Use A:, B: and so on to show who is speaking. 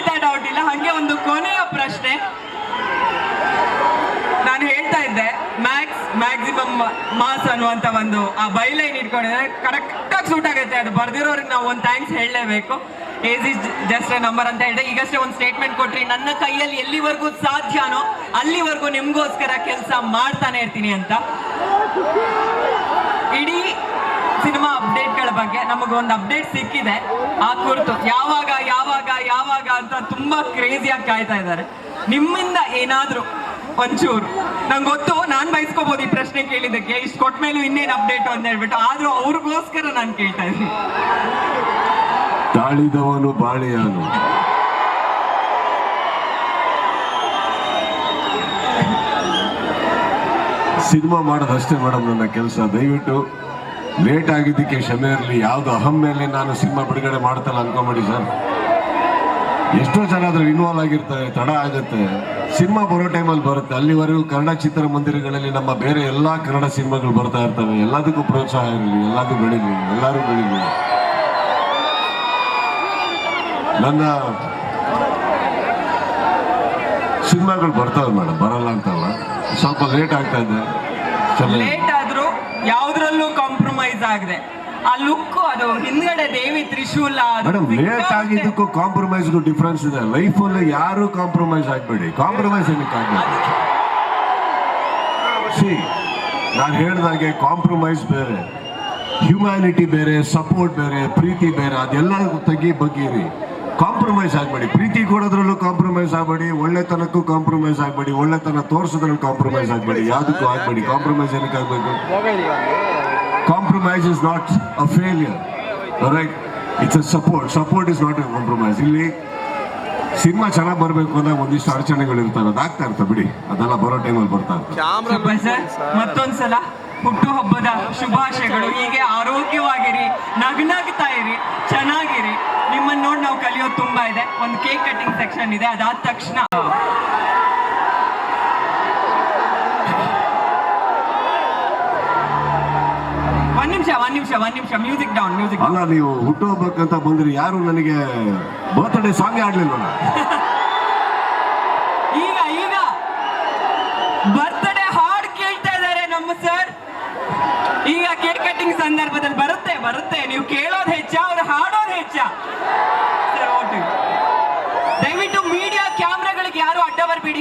A: ಖಂಡಿತ ಡೌಟ್ ಇಲ್ಲ. ಹಂಗೆ ಒಂದು ಕೊನೆಯ ಪ್ರಶ್ನೆ ನಾನು ಹೇಳ್ತಾ ಇದ್ದೆ. ಮ್ಯಾಕ್ಸ್ ಮ್ಯಾಕ್ಸಿಮಮ್ ಮಾಸ್ ಅನ್ನುವಂತ ಒಂದು ಆ ಬೈಲೈನ್ ಇಟ್ಕೊಂಡಿದ್ರೆ ಕರೆಕ್ಟ್ ಆಗಿ ಸೂಟ್ ಆಗುತ್ತೆ ಅದು. ಬರ್ದಿರೋರಿಗೆ ನಾವು ಒಂದು ಥ್ಯಾಂಕ್ಸ್ ಹೇಳಲೇಬೇಕು. ಏಜ್ ಇಸ್ ಜಸ್ಟ್ ನಂಬರ್ ಅಂತ ಹೇಳಿದೆ. ಈಗಷ್ಟೇ ಒಂದು ಸ್ಟೇಟ್ಮೆಂಟ್ ಕೊಟ್ರಿ. ನನ್ನ ಕೈಯಲ್ಲಿ ಎಲ್ಲಿವರೆಗೂ ಸಾಧ್ಯನೋ ಅಲ್ಲಿವರೆಗೂ ನಿಮಗೋಸ್ಕರ ಕೆಲಸ ಮಾಡ್ತಾನೆ ಇರ್ತೀನಿ ಅಂತ. ಇಡೀ ಸಿನಿಮಾ ಅಪ್ಡೇಟ್ಗಳ ಬಗ್ಗೆ ನಮಗೊಂದು ಅಪ್ಡೇಟ್ ಸಿಕ್ಕಿದೆ. ಆ ಕುರಿತು ಯಾವಾಗ ಯಾವಾಗ ಯಾವಾಗ ಅಂತ ತುಂಬಾ ಕ್ರೇಜಿಯಾಗಿ ಕಾಯ್ತಾ ಇದ್ದಾರೆ. ನಿಮ್ಮಿಂದ ಏನಾದರೂ ಒಂಚೂರು. ನಂಗೆ ಗೊತ್ತು, ನಾನ್ ಬಯಸ್ಕೋಬಹುದು ಈ ಪ್ರಶ್ನೆ ಕೇಳಿದ್ದಕ್ಕೆ. ಇಷ್ಟು ಕೊಟ್ಟ ಮೇಲೂ ಇನ್ನೇನು ಅಪ್ಡೇಟ್ ಅಂತ ಹೇಳ್ಬಿಟ್ಟು, ಆದ್ರೂ ಅವ್ರಿಗೋಸ್ಕರ ನಾನು ಕೇಳ್ತಾ ಇದ್ದೀನಿ.
B: ತಾಳಿದವನು ಬಾಳೆಯಾನು ಸಿನಿಮಾ ಮಾಡೋದಷ್ಟೇ ಮೇಡಮ್ ನನ್ನ ಕೆಲಸ. ದಯವಿಟ್ಟು ಲೇಟ್ ಆಗಿದ್ದಕ್ಕೆ ಕ್ಷಮೆ ಇರಲಿ. ಯಾವುದು ಅಹಂ ಮೇಲೆ ನಾನು ಸಿನಿಮಾ ಬಿಡುಗಡೆ ಮಾಡ್ತಲ್ಲ ಅನ್ಕೊಂಬೇಡಿ ಸರ್. ಎಷ್ಟೋ ಜನ ಅದ್ರಲ್ಲಿ ಇನ್ವಾಲ್ವ್ ಆಗಿರ್ತಾರೆ, ತಡ ಆಗುತ್ತೆ. ಸಿನಿಮಾ ಬರೋ ಟೈಮಲ್ಲಿ ಬರುತ್ತೆ. ಅಲ್ಲಿವರೆಗೂ ಕನ್ನಡ ಚಿತ್ರಮಂದಿರಗಳಲ್ಲಿ ನಮ್ಮ ಬೇರೆ ಎಲ್ಲ ಕನ್ನಡ ಸಿನಿಮಾಗಳು ಬರ್ತಾ ಇರ್ತವೆ. ಎಲ್ಲದಕ್ಕೂ ಪ್ರೋತ್ಸಾಹ ಇರಲಿ, ಎಲ್ಲದೂ ಬೆಳೀಲಿ, ಎಲ್ಲರೂ ಬೆಳೀಲಿ. ನನ್ನ ಸಿನಿಮಾಗಳು ಬರ್ತಾವೆ ಮೇಡಮ್, ಬರಲ್ಲ ಅಂತಲ್ಲ. ಸ್ವಲ್ಪ ಲೇಟ್ ಆಗ್ತಾ ಇದೆ.
A: ಯಾವ್ದ್ರಲ್ಲೂ ಕಾಂಪ್ರಮೈಸ್ ಆಗದೆ. ಆ ಲುಕ್ ಅದು ಹಿಂದ್ಗಡೆ ದೇವಿ ತ್ರಿಶೂಲ ಅದು
B: ಮೇಡಮ್ ಲೇಟ್ ಆಗಿದ್ದಕ್ಕೂ ಕಾಂಪ್ರಮೈಸ್ಗೂ ಡಿಫ್ರೆನ್ಸ್ ಇದೆ. ಲೈಫಲ್ಲಿ ಯಾರು ಕಾಂಪ್ರಮೈಸ್ ಆಗಬೇಡಿ. ಕಾಂಪ್ರಮೈಸ್ ಸಿ ನಾನು ಹೇಳ್ದಾಗೆ ಕಾಂಪ್ರಮೈಸ್ ಬೇರೆ ಹ್ಯುಮ್ಯಾನಿಟಿ ಬೇರೆ ಸಪೋರ್ಟ್ ಬೇರೆ ಪ್ರೀತಿ ಬೇರೆ ಅದೆಲ್ಲ ತೆಗಿ ಬಗ್ಗಿರಿ. ಕಾಂಪ್ರಮೈಸ್ ಆಗಬೇಡಿ. ಪ್ರೀತಿ ಕೊಡೋದ್ರಲ್ಲೂ ಕಾಂಪ್ರಮೈಸ್ ಆಗಬೇಡಿ. ಒಳ್ಳೆತನಕ್ಕೂ ಕಾಂಪ್ರಮೈಸ್ ಆಗಬೇಡಿ. ಒಳ್ಳೆತನ ತೋರಿಸೋದ್ರಲ್ಲಿ ಕಾಂಪ್ರಮೈಸ್ ಆಗಬೇಡಿ. ಯಾವುದಕ್ಕೂ ಆಗಬೇಡಿ. ಕಾಂಪ್ರಮೈಸ್ ಏನಕ್ಕೆ ಆಗಬೇಕು? Compromise is not a failure right it's a support support is not a compromise ಇಲ್ಲಿ ಸಿನಿಮಾ ಚೆನ್ನಾಗಿ ಬರಬೇಕು ಅಂದ್ರೆ ಒಂದಿಷ್ಟು ಅಡಚಣೆಗಳು ಇರ್ತವೆ. ಅದಾಗ್ತಾ ಇರ್ತವೆ. ಬಿಡಿ. ಅದೆಲ್ಲ ಬರೋ ಟೈಮಲ್ಲಿ ಬರ್ತಾ ಇರ್ತವೆ
A: ಹುಟ್ಟು ಹಬ್ಬದ ಮತ್ತೊಂದ್ಸಲ ಹುಟ್ಟುಹಬ್ಬದ ಶುಭಾಶಯಗಳು. ಹೀಗೆ ಆರೋಗ್ಯವಾಗಿರಿ ನಗ್ನಗ್ತಾ ಇರಿ ಚೆನ್ನಾಗಿರಿ. ನಿಮ್ಮನ್ನ ನೋಡಿ ನಾವು ಕಲಿಯೋದು ತುಂಬಾ ಇದೆ. ಒಂದು ಕೇಕ್ ಕಟಿಂಗ್ ಸೆಕ್ಷನ್ ಇದೆ ಅದಾದ ತಕ್ಷಣ. ಒಂದ್ ನಿಮಿಷ ಒಂದ್ ನಿಮಿಷ ಒಂದ್ ನಿಮಿಷ. ಮ್ಯೂಸಿಕ್ ಡೌನ್ ಮ್ಯೂಸಿಕ್
B: ಅಲ್ಲ ನೀವು ಹುಟ್ಟುಹಬ್ಬಕ್ಕಂತ ಬಂದ್ರಿ ಯಾರು ನನಗೆ ಬರ್ತ್ಡೇ ಸಾಂಗ್ ಆಡ್ಲಿಲ್ಲ
A: ಈಗ ಈಗ. ಬರ್ತ್ಡೇ ಹಾಡ್ ಕೇಳ್ತಾ ಇದ್ದಾರೆ ನಮ್ಮ ಸರ್ ಈಗ ಕೇಕ್ ಕಟಿಂಗ್ ಸಂದರ್ಭದಲ್ಲಿ ಬರುತ್ತೆ ಬರುತ್ತೆ. ನೀವು ಕೇಳೋದು ಹೆಚ್ಚು